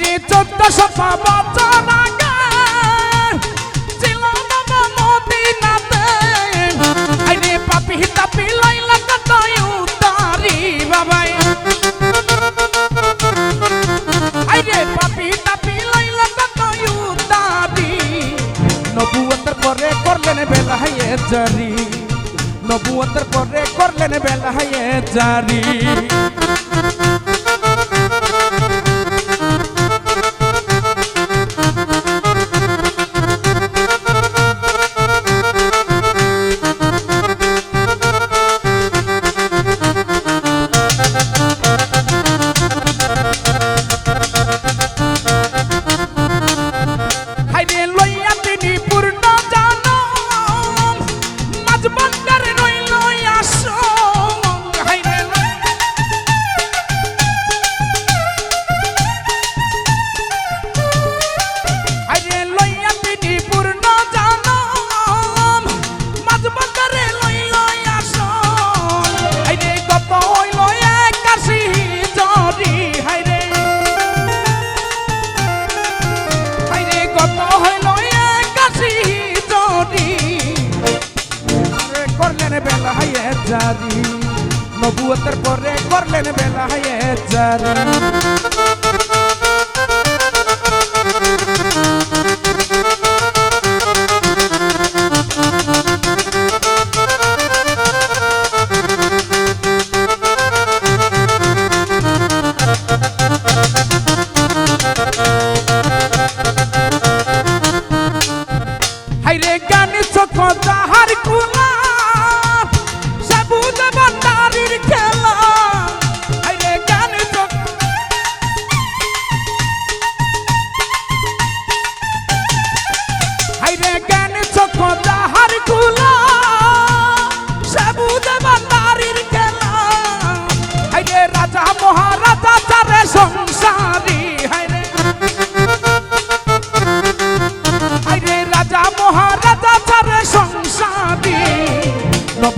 হাইরে চোদ্দ শত বছর আগে ছিল মদিনাতে হাইরে পাপি তাপি লাইলা কত উতারি বাবাই। হাইরে পাপি তাপি লাইলা কত উতারি নবুয়তের পরে করলেন বেলা হাইয়ে জারি। নবুয়তের পরে করলেন জারি। judgment করলেন বেলা হাইয়ে জারি। নবুয়তের পরে করলেন বেলা হাইয়ে জারি।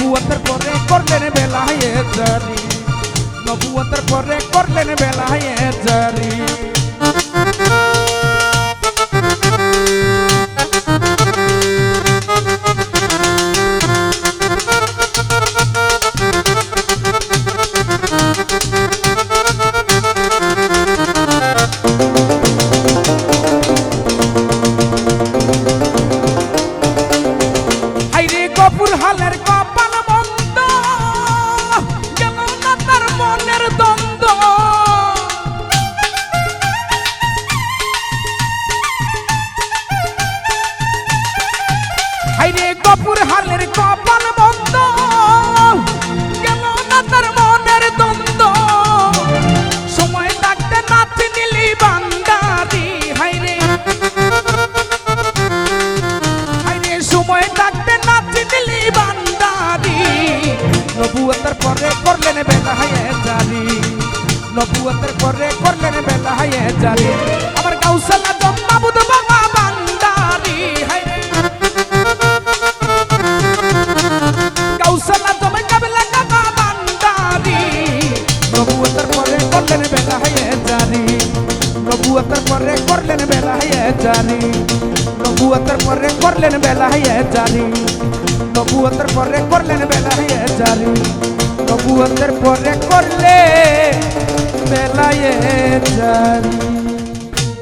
নবুয়তের পরে করলেন বেলায়ে জারি। নবুয়তের পরে করলেন বেলায়ে জারি। নবুয়তের পরে করলেন বেলা হায়ে জারি নবুয়তের পরে করলেন বেলা হায়ে জারি আমার কাউসালা জম্মা বুধ বাবা বান্দারি হাইরে কাউসালা জমে কাবিলা কাবা বান্দারি নবুয়তের পরে করলেন বেলা হায়ে জারি নবুয়তের পরে করলেন বেলা হায়ে জারি নবুয়তের পরে করলেন বেলা হায়ে জারি নবুয়তের পরে করলেন বেলা হায়ে জারি অন্তর পরে করলে মেলায় জারি